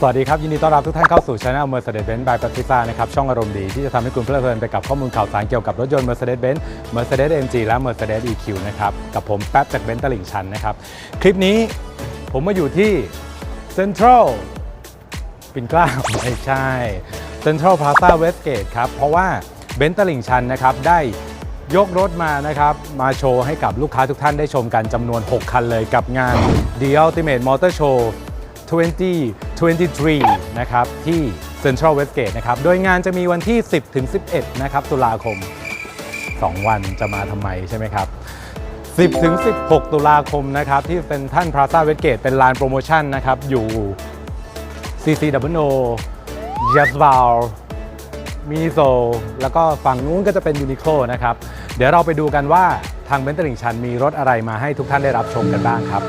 สวัสดีครับ ยินดีต้อนรับทุกท่านเข้าสู่ช anel Mercedes-Benz by Patricia นะครับช่องอารมณ์ดีที่จะทำให้คุณเพลิดเพลินไปกับข้อมูลข่าวสารเกี่ยวกับรถยนต์ Mercedes-Benz Mercedes AMG และ Mercedes EQ นะครับ กับผมแป๊บจากเบนซ์ตลิ่งชันนะครับ คลิปนี้ผมมาอยู่ที่ Central ปิ่นเกล้าไม่ใช่ Central Plaza Westgate ครับ เพราะว่าเบนซ์ตลิ่งชันนะครับได้ ยกรถมานะครับ มาโชว์ให้กับลูกค้าทุกท่านได้ชมกันจำนวน 6 คันเลยกับงาน The Ultimate Motor Show 2023 นะครับ ที่ Central Westgate นะครับ โดยงานจะมีวันที่ 10 ถึง 11 นะครับ ตุลาคม 2 วันจะมาทำไมใช่ไหมครับ 10 ถึง 16 ตุลาคมนะครับ ที่เป็นท่าน Plaza Westgate เป็นลานโปรโมชั่นนะครับ อยู่ C C W O j a s v a l มิโซแล้วก็ฝั่งนู้นก็จะเป็นยูนิโคลนะครับ เดี๋ยวเราไปดูกันว่าทางเบนต์ตลิ่งชันมีรถอะไรมาให้ทุกท่านได้รับชมกันบ้างครับ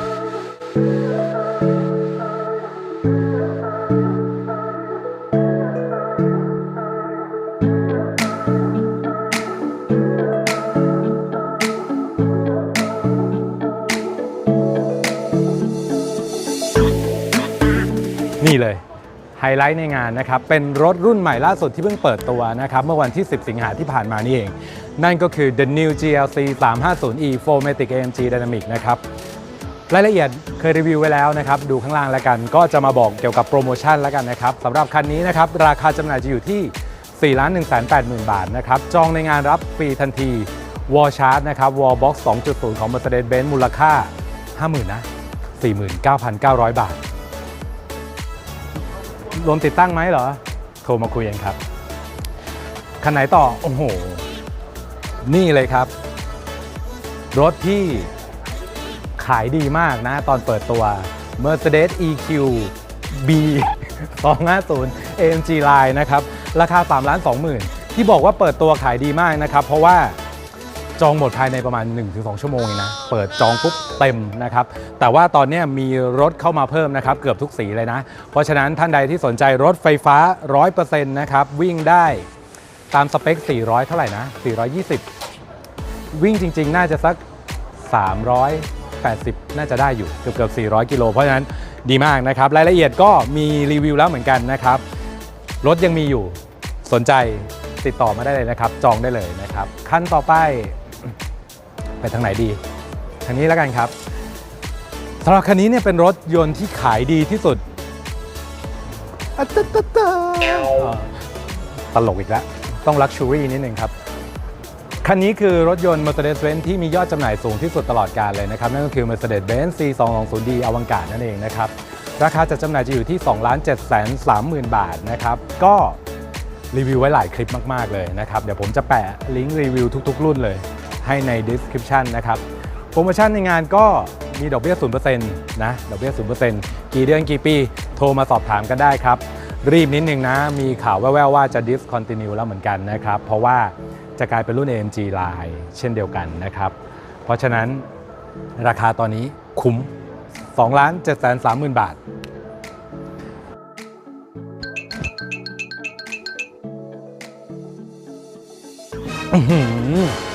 ไฮไลท์ในงานนะครับ เป็นรถรุ่นใหม่ล่าสุดที่เพิ่งเปิดตัวนะครับ เมื่อวันที่ 10 สิงหาที่ผ่านมานี่เอง นั่นก็คือ the new GLC 350e 4matic AMG Dynamic นะครับรายละเอียดเคยรีวิวไว้แล้วนะครับ ดูข้างล่างแล้วกัน ก็จะมาบอกเกี่ยวกับโปรโมชั่นแล้วกันนะครับสำหรับคันนี้นะครับ ราคาจำหน่ายจะอยู่ที่ 4 1 8 0 0 0 0บาทนะครับ จองในงานรับฟรีทันที Wall Charge นะครับ Wall Box 2.0 ของ Mercedes-Benz มูลค่า 50,000นะ49,900 บาท รวมติดตั้งไหมเหรอ โทรมาคุยกันครับคันไหนต่อ โอ้โห นี่เลยครับ รถที่ขายดีมากนะ ตอนเปิดตัว Mercedes EQ B 250 AMG Line นะครับ ราคา 3 ล้าน 20,000 ที่บอกว่าเปิดตัวขายดีมากนะครับ เพราะว่า จองหมดภายในประมาณ 1-2 ชั่วโมงเองนะ เปิดจองปุ๊บเต็มนะครับ แต่ว่าตอนนี้มีรถเข้ามาเพิ่มนะครับ เกือบทุกสีเลยนะ เพราะฉะนั้นท่านใดที่สนใจรถไฟฟ้า 100%นะครับ วิ่งได้ตามสเปค 400 เท่าไหร่นะ 420 วิ่งจริง ๆ น่าจะสัก 380 น่าจะได้อยู่เกือบเกือบ400 กิโล เพราะฉะนั้นดีมากนะครับ รายละเอียดก็มีรีวิวแล้วเหมือนกันนะครับ รถยังมีอยู่สนใจติดต่อมาได้เลยนะครับ จองได้เลยนะครับ ขั้นต่อไป ไปทางไหนดีทางนี้แล้วกันครับสำหรับคันนี้เนี่ยเป็นรถยนต์ที่ขายดีที่สุดอะตะตะตะอ่าตลกอีกแล้ว ต้องลักชูรี่นิดนึงครับ คันนี้คือรถยนต์ Mercedes-Benz ที่มียอดจำหน่ายสูงที่สุดตลอดกาลเลยนะครับ นั่นก็คือ Mercedes-Benz C220D อวังกาศนั่นเองนะครับ ราคาจัดจำหน่ายจะอยู่ที่ 2 7 3 0 0 0 0 บาทนะครับ ก็รีวิวไว้หลายคลิปมาก ๆ เลยนะครับ เดี๋ยวผมจะแปะลิงก์รีวิวทุก ๆ รุ่นเลย ให้ใน description นะครับ โปรโมชั่นในงานก็มีดอกเบี้ย 0%นะ ดอกเบี้ย 0%กี่เดือนกี่ปี โทรมาสอบถามกันได้ครับ รีบนิดนึงนะ มีข่าวแว่วๆว่าจะ discontinue แล้วเหมือนกันนะครับ เพราะว่าจะกลายเป็นรุ่น AMG Line เช่นเดียวกันนะครับ เพราะฉะนั้นราคาตอนนี้คุ้ม2ล้าน7 3 0 0 0 บาทอื้อ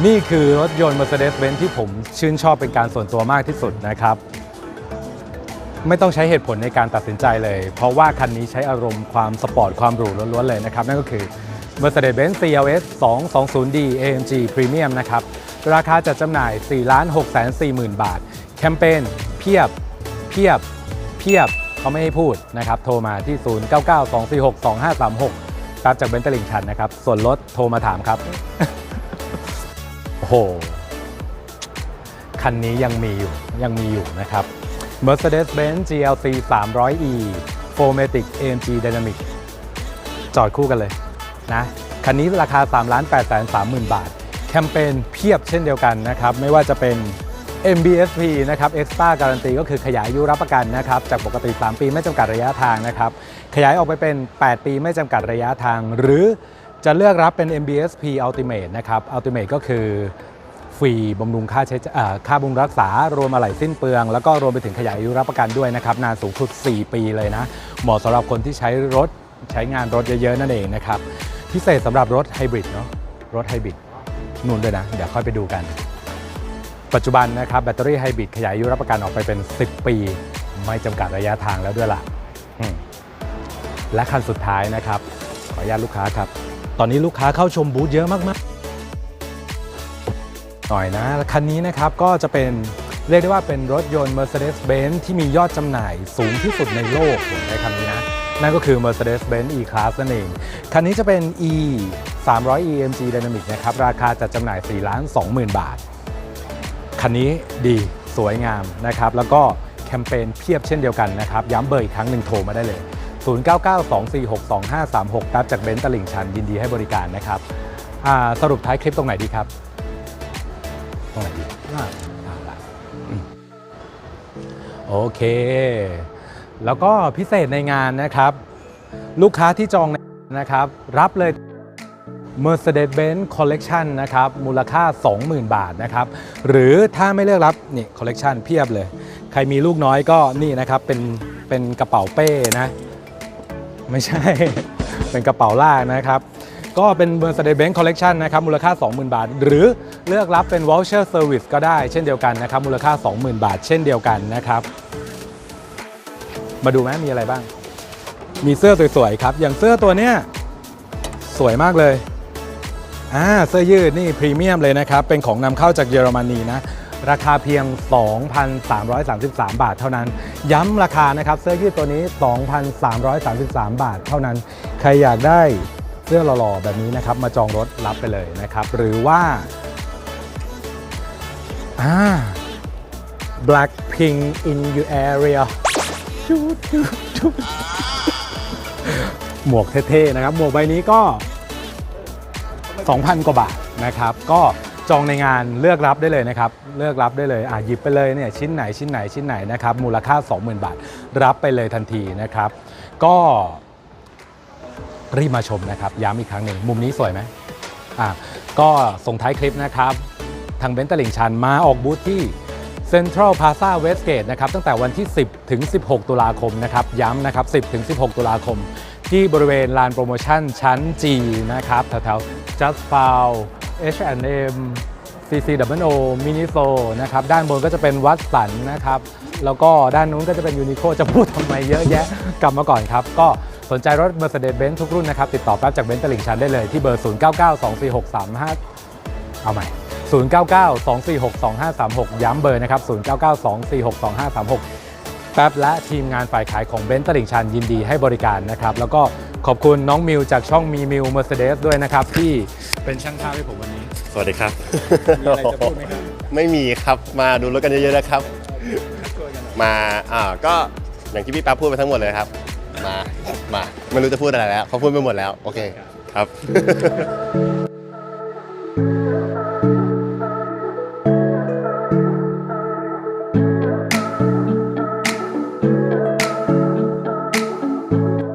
นี่คือรถยนต์ Mercedes-Benz ที่ผมชื่นชอบเป็นการส่วนตัวมากที่สุดนะครับ ไม่ต้องใช้เหตุผลในการตัดสินใจเลย เพราะว่าคันนี้ใช้อารมณ์ความสปอร์ตความหรูล้วนๆเลยนะครับ นั่นก็คือ Mercedes-Benz CLS 220D AMG Premium นะครับ ราคาจัดจำหน่าย 4 6 4 0 0 0 บาท แคมเปญเพียบ เพียบ เพียบเขาไม่ให้พูดนะครับ โทรมาที่ 0992462536 ครับจากเบนต์ตลิงชันนะครับ ส่วนลดโทรมาถามครับ ห คันนี้ยังมีอยู่ ยังมีอยู่นะครับ Mercedes-Benz GLC 300e 4matic AMG Dynamic จอดคู่กันเลยนะ คันนี้ราคา 3 8 3 0 0 0 0 บาท แคมเปญเพียบเช่นเดียวกันนะครับ ไม่ว่าจะเป็น MBSP นะครับ Extra Guarantee ก็คือขยายอายุรับประกันนะครับ จากปกติ 3 ปีไม่จำกัดระยะทางนะครับ ขยายออกไปเป็น 8 ปีไม่จำกัดระยะทาง หรือ จะเลือกรับเป็น MBSP Ultimate นะครับ Ultimate ก็คือฟรีบำรุงค่าใช้จ่ายค่าบำรุงรักษารวมอะไหล่สิ้นเปลือง แล้วก็รวมไปถึงขยายอายุรับประกันด้วยนะครับ นานสูงสุด 4 ปีเลยนะ เหมาะสำหรับคนที่ใช้รถใช้งานรถเยอะ ๆ นั่นเองนะครับ พิเศษสำหรับรถไฮบริดเนาะรถไฮบริดนู่นด้วยนะ เดี๋ยวค่อยไปดูกัน ปัจจุบันนะครับแบตเตอรี่ไฮบริดขยายอายุรับประกันออกไปเป็น 10 ปี ไม่จำกัดระยะทางแล้วด้วยล่ะและคันสุดท้ายนะครับ อนุญาตลูกค้าครับ ตอนนี้ลูกค้าเข้าชมบูธเยอะมากๆ หน่อยนะ คันนี้นะครับก็จะเป็นเรียกได้ว่าเป็นรถยนต์ Mercedes-Benz ที่มียอดจำหน่ายสูงที่สุดในโลกผมใช้คำนี้นะ นั่นก็คือ Mercedes-Benz E-Class นั่นเอง คันนี้จะเป็น E 300 EMG Dynamic นะครับ ราคาจัดจำหน่าย 4 ล้าน 20,000 บาท คันนี้ดีสวยงามนะครับ แล้วก็แคมเปญเพียบเช่นเดียวกันนะครับ ย้ำเบอร์อีกครั้งหนึ่งโทรมาได้เลย 0992462536แป๊บจากเบนซ์ตลิ่งชันยินดีให้บริการนะครับสรุปท้ายคลิปตรงไหนดีครับ ตรงไหนดีโอเค แล้วก็พิเศษในงานนะครับ ลูกค้าที่จองนนะครับ รับเลย Mercedes-Benz Collection นะครับ มูลค่า 20,000 บาทนะครับ หรือถ้าไม่เลือกรับนี่ Collection เพียบเลย ใครมีลูกน้อยก็นี่นะครับ เป็นเป็นกระเป๋าเป้นะ ไม่ใช่ เป็นกระเป๋าลากนะครับ ก็เป็น Mercedes-Benz Collection นะครับ มูลค่า 20,000 บาท หรือเลือกรับเป็น Voucher Service ก็ได้เช่นเดียวกันนะครับ มูลค่า 20,000 บาท เช่นเดียวกันนะครับ มาดูไหมมีอะไรบ้าง มีเสื้อสวยๆครับ อย่างเสื้อตัวเนี้ยสวยมากเลยอ่าเสื้อยืดนี่พรีเมียมเลยนะครับ เป็นของนำเข้าจากเยอรมนีนะ ราคาเพียง 2,333 บาทเท่านั้น ย้ำราคานะครับเสื้อยืดตัวนี้ 2,333 บาทเท่านั้น ใครอยากได้เสื้อหล่อๆแบบนี้นะครับ มาจองรถรับไปเลยนะครับ หรือว่าอ่า Blackpink in your area ชูดชูดชูดหมวกเท่ๆนะครับ หมวกใบนี้ก็ 2,000 กว่าบาทนะครับ ก็ จองในงานเลือกรับได้เลยนะครับ เลือกรับได้เลยอะหยิบไปเลยเนี่ยชิ้นไหนชิ้นไหนชิ้นไหนนะครับมูลค่า 20,000 บาท รับไปเลยทันทีนะครับ ก็รีบมาชมนะครับ ย้ำอีกครั้งหนึ่งมุมนี้สวยไหมอะก็ส่งท้ายคลิปนะครับ ทางเบนซ์ตลิ่งชันมาออกบูธที่ Central Plaza Westgate นะครับตั้งแต่วันที่ 10 ถึง 16 ตุลาคมนะครับ ย้ำนะครับ 10 ถึง 16 ตุลาคม ที่บริเวณลานโปรโมชั่นชั้น G นะครับแถวๆ Just f o u H&M CCWO Miniso นะครับ ด้านบนก็จะเป็นวัดสันนะครับ แล้วก็ด้านนู้นก็จะเป็นยูนิโคจะพูดทำไมเยอะแยะ กลับมาก่อนครับ ก็สนใจรถ Mercedes-Benz ทุกรุ่นนะครับ ติดต่อแป๊บจากเบนซ์ตลิ่งชันได้เลยที่เบอร์ 09924635เอาใหม่ 0992462536 ย้ำเบอร์นะครับ 0992462536 แป๊บและทีมงานฝ่ายขายของเบนซ์ตลิ่งชันยินดีให้บริการนะครับ แล้วก็ ขอบคุณน้องมิวจากช่องมีมิวเมอร์เซเดสด้วยนะครับ ที่เป็นช่างภาพให้ผมวันนี้ สวัสดีครับ มีอะไรจะพูดไหมครับ ไม่มีครับมาดูรถกันเยอะๆนะครับ มาอ่าก็อย่างที่พี่แป๊บพูดไปทั้งหมดเลยครับ มามาไม่รู้จะพูดอะไรแล้วเขาพูดไปหมดแล้ว โอเคครับ